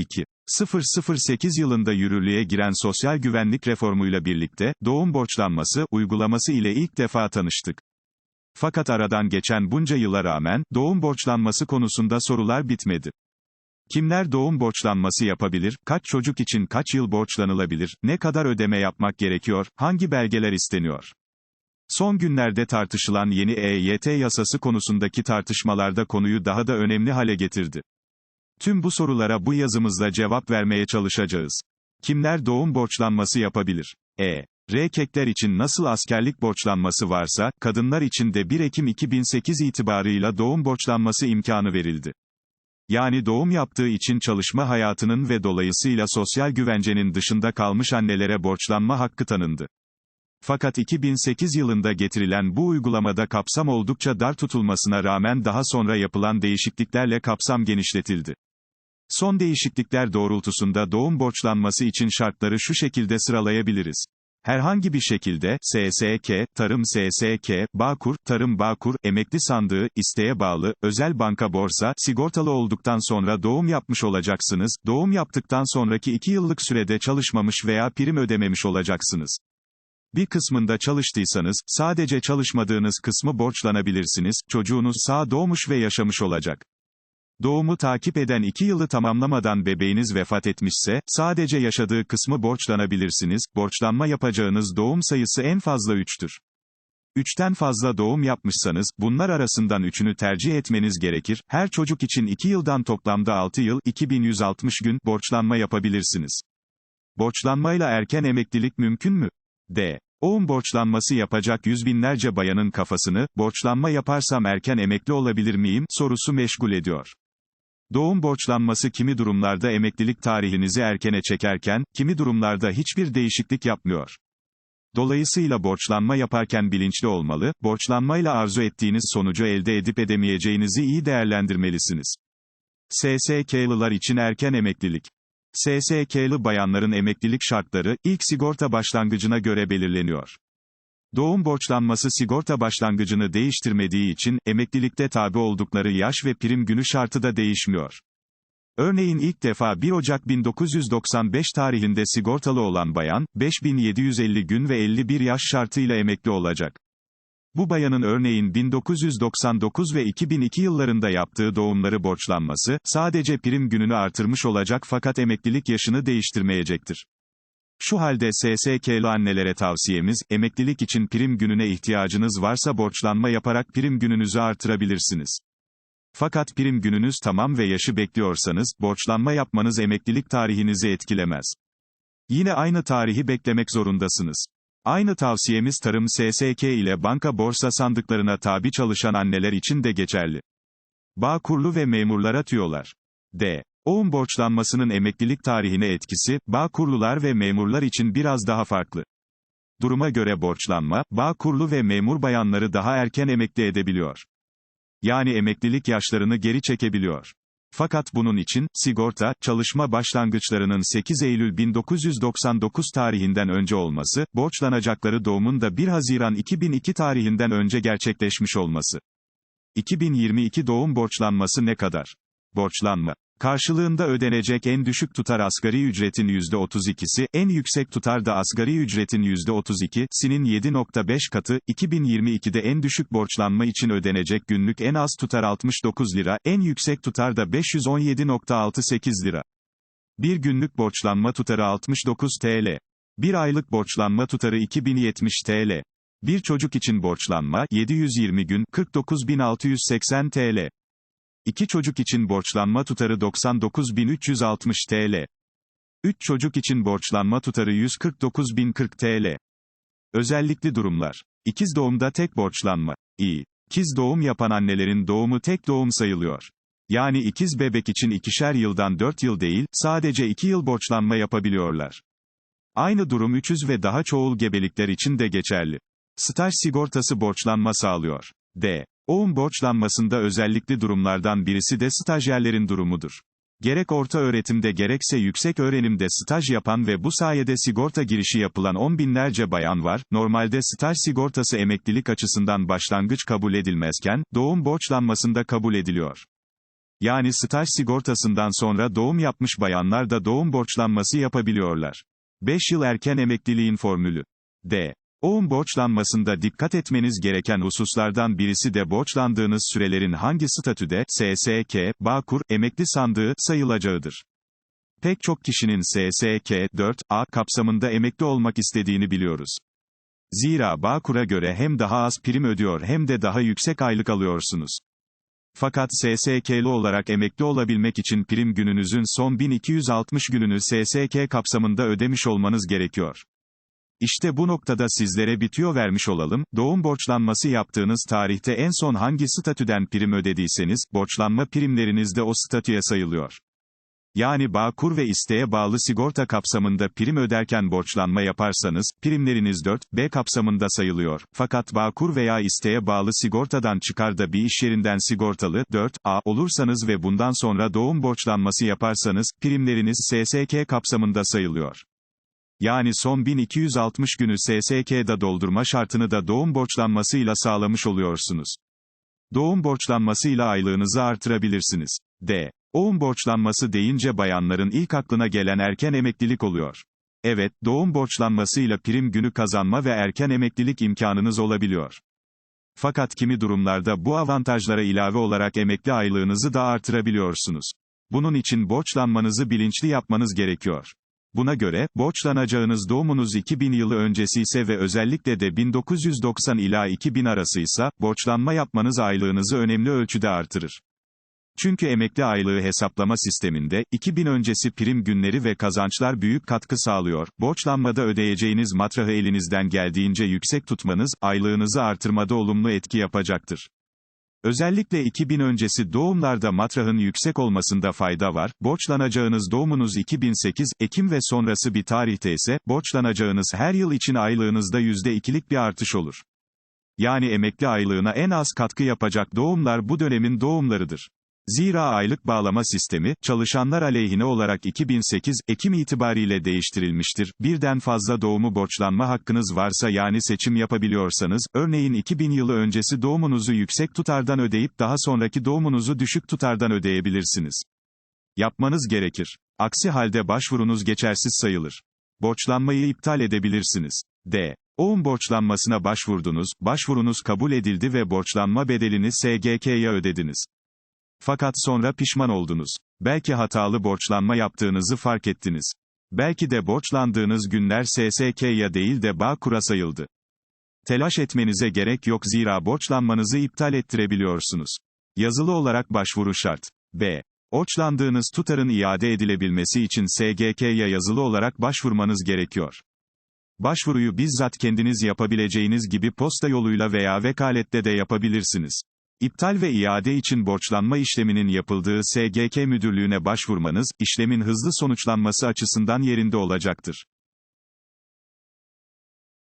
2. 008 yılında yürürlüğe giren sosyal güvenlik reformuyla birlikte, doğum borçlanması, uygulaması ile ilk defa tanıştık. Fakat aradan geçen bunca yıla rağmen, doğum borçlanması konusunda sorular bitmedi. Kimler doğum borçlanması yapabilir, kaç çocuk için kaç yıl borçlanılabilir, ne kadar ödeme yapmak gerekiyor, hangi belgeler isteniyor? Son günlerde tartışılan yeni EYT yasası konusundaki tartışmalarda konuyu daha da önemli hale getirdi. Tüm bu sorulara bu yazımızda cevap vermeye çalışacağız. Kimler doğum borçlanması yapabilir? E. Erkekler için nasıl askerlik borçlanması varsa, kadınlar için de 1 Ekim 2008 itibarıyla doğum borçlanması imkanı verildi. Yani doğum yaptığı için çalışma hayatının ve dolayısıyla sosyal güvencenin dışında kalmış annelere borçlanma hakkı tanındı. Fakat 2008 yılında getirilen bu uygulamada kapsam oldukça dar tutulmasına rağmen daha sonra yapılan değişikliklerle kapsam genişletildi. Son değişiklikler doğrultusunda doğum borçlanması için şartları şu şekilde sıralayabiliriz. Herhangi bir şekilde, SSK, Tarım SSK, Bağkur, Tarım Bağkur, Emekli Sandığı, isteğe bağlı, özel banka borsa, sigortalı olduktan sonra doğum yapmış olacaksınız, doğum yaptıktan sonraki 2 yıllık sürede çalışmamış veya prim ödememiş olacaksınız. Bir kısmında çalıştıysanız, sadece çalışmadığınız kısmı borçlanabilirsiniz, çocuğunuz sağ doğmuş ve yaşamış olacak. Doğumu takip eden 2 yılı tamamlamadan bebeğiniz vefat etmişse, sadece yaşadığı kısmı borçlanabilirsiniz, borçlanma yapacağınız doğum sayısı en fazla 3'tür. 3'ten fazla doğum yapmışsanız, bunlar arasından 3'ünü tercih etmeniz gerekir, her çocuk için 2 yıldan toplamda 6 yıl, 2160 gün, borçlanma yapabilirsiniz. Borçlanmayla erken emeklilik mümkün mü? D. Doğum borçlanması yapacak yüz binlerce bayanın kafasını, borçlanma yaparsam erken emekli olabilir miyim, sorusu meşgul ediyor. Doğum borçlanması kimi durumlarda emeklilik tarihinizi erkene çekerken, kimi durumlarda hiçbir değişiklik yapmıyor. Dolayısıyla borçlanma yaparken bilinçli olmalı, borçlanmayla arzu ettiğiniz sonucu elde edip edemeyeceğinizi iyi değerlendirmelisiniz. SSK'lılar için erken emeklilik. SSK'lı bayanların emeklilik şartları, ilk sigorta başlangıcına göre belirleniyor. Doğum borçlanması sigorta başlangıcını değiştirmediği için, emeklilikte tabi oldukları yaş ve prim günü şartı da değişmiyor. Örneğin ilk defa 1 Ocak 1995 tarihinde sigortalı olan bayan, 5750 gün ve 51 yaş şartıyla emekli olacak. Bu bayanın örneğin 1999 ve 2002 yıllarında yaptığı doğumları borçlanması, sadece prim gününü artırmış olacak fakat emeklilik yaşını değiştirmeyecektir. Şu halde SSK'lı annelere tavsiyemiz, emeklilik için prim gününe ihtiyacınız varsa borçlanma yaparak prim gününüzü artırabilirsiniz. Fakat prim gününüz tamam ve yaşı bekliyorsanız, borçlanma yapmanız emeklilik tarihinizi etkilemez. Yine aynı tarihi beklemek zorundasınız. Aynı tavsiyemiz tarım SSK ile banka borsa sandıklarına tabi çalışan anneler için de geçerli. Bağkurlu ve memurlara tüyolar. D. Doğum borçlanmasının emeklilik tarihine etkisi, Bağkurlular ve memurlar için biraz daha farklı. Duruma göre borçlanma, Bağkurlu ve memur bayanları daha erken emekli edebiliyor. Yani emeklilik yaşlarını geri çekebiliyor. Fakat bunun için, sigorta, çalışma başlangıçlarının 8 Eylül 1999 tarihinden önce olması, borçlanacakları doğumun da 1 Haziran 2002 tarihinden önce gerçekleşmiş olması. 2022 doğum borçlanması ne kadar? Borçlanma. Karşılığında ödenecek en düşük tutar asgari ücretin %32'si, en yüksek tutar da asgari ücretin %32'sinin 7.5 katı, 2022'de en düşük borçlanma için ödenecek günlük en az tutar 69 lira, en yüksek tutar da 517.68 lira. Bir günlük borçlanma tutarı 69 TL. Bir aylık borçlanma tutarı 2070 TL. Bir çocuk için borçlanma, 720 gün, 49.680 TL. İki çocuk için borçlanma tutarı 99.360 TL. 3 çocuk için borçlanma tutarı 149.040 TL. Özellikli durumlar. İkiz doğumda tek borçlanma. İyi. İkiz doğum yapan annelerin doğumu tek doğum sayılıyor. Yani ikiz bebek için ikişer yıldan 4 yıl değil, sadece 2 yıl borçlanma yapabiliyorlar. Aynı durum üçüz ve daha çoğul gebelikler için de geçerli. Staj sigortası borçlanma sağlıyor. D. Doğum borçlanmasında özellikli durumlardan birisi de stajyerlerin durumudur. Gerek orta öğretimde gerekse yüksek öğrenimde staj yapan ve bu sayede sigorta girişi yapılan on binlerce bayan var, normalde staj sigortası emeklilik açısından başlangıç kabul edilmezken, doğum borçlanmasında kabul ediliyor. Yani staj sigortasından sonra doğum yapmış bayanlar da doğum borçlanması yapabiliyorlar. 5 yıl erken emekliliğin formülü. D. Doğum borçlanmasında dikkat etmeniz gereken hususlardan birisi de borçlandığınız sürelerin hangi statüde, SSK, Bağkur, emekli sandığı, sayılacağıdır. Pek çok kişinin SSK 4A kapsamında emekli olmak istediğini biliyoruz. Zira Bağkur'a göre hem daha az prim ödüyor hem de daha yüksek aylık alıyorsunuz. Fakat SSK'lı olarak emekli olabilmek için prim gününüzün son 1260 gününü SSK kapsamında ödemiş olmanız gerekiyor. İşte bu noktada sizlere bir tüyo vermiş olalım, doğum borçlanması yaptığınız tarihte en son hangi statüden prim ödediyseniz, borçlanma primleriniz de o statüye sayılıyor. Yani Bağkur ve isteğe bağlı sigorta kapsamında prim öderken borçlanma yaparsanız, primleriniz 4B kapsamında sayılıyor. Fakat Bağkur veya isteğe bağlı sigortadan çıkar da bir iş yerinden sigortalı 4A olursanız ve bundan sonra doğum borçlanması yaparsanız, primleriniz SSK kapsamında sayılıyor. Yani son 1260 günü SSK'da doldurma şartını da doğum borçlanmasıyla sağlamış oluyorsunuz. Doğum borçlanmasıyla aylığınızı artırabilirsiniz. D. Doğum borçlanması deyince bayanların ilk aklına gelen erken emeklilik oluyor. Evet, doğum borçlanmasıyla prim günü kazanma ve erken emeklilik imkanınız olabiliyor. Fakat kimi durumlarda bu avantajlara ilave olarak emekli aylığınızı da artırabiliyorsunuz. Bunun için borçlanmanızı bilinçli yapmanız gerekiyor. Buna göre, borçlanacağınız doğumunuz 2000 yılı öncesi ise ve özellikle de 1990 ila 2000 arasıysa, borçlanma yapmanız aylığınızı önemli ölçüde artırır. Çünkü emekli aylığı hesaplama sisteminde, 2000 öncesi prim günleri ve kazançlar büyük katkı sağlıyor, borçlanmada ödeyeceğiniz matrahı elinizden geldiğince yüksek tutmanız, aylığınızı artırmada olumlu etki yapacaktır. Özellikle 2000 öncesi doğumlarda matrahın yüksek olmasında fayda var, borçlanacağınız doğumunuz 2008, Ekim ve sonrası bir tarihte ise, borçlanacağınız her yıl için aylığınızda %2'lik bir artış olur. Yani emekli aylığına en az katkı yapacak doğumlar bu dönemin doğumlarıdır. Zira aylık bağlama sistemi, çalışanlar aleyhine olarak 2008, Ekim itibariyle değiştirilmiştir. Birden fazla doğumu borçlanma hakkınız varsa yani seçim yapabiliyorsanız, örneğin 2000 yılı öncesi doğumunuzu yüksek tutardan ödeyip daha sonraki doğumunuzu düşük tutardan ödeyebilirsiniz. Yapmanız gerekir. Aksi halde başvurunuz geçersiz sayılır. Borçlanmayı iptal edebilirsiniz. D. Doğum borçlanmasına başvurdunuz, başvurunuz kabul edildi ve borçlanma bedelini SGK'ya ödediniz. Fakat sonra pişman oldunuz. Belki hatalı borçlanma yaptığınızı fark ettiniz. Belki de borçlandığınız günler SSK'ya değil de Bağkur'a sayıldı. Telaş etmenize gerek yok zira borçlanmanızı iptal ettirebiliyorsunuz. Yazılı olarak başvuru şart. B. Borçlandığınız tutarın iade edilebilmesi için SGK'ya yazılı olarak başvurmanız gerekiyor. Başvuruyu bizzat kendiniz yapabileceğiniz gibi posta yoluyla veya vekalette de yapabilirsiniz. İptal ve iade için borçlanma işleminin yapıldığı SGK müdürlüğüne başvurmanız, işlemin hızlı sonuçlanması açısından yerinde olacaktır.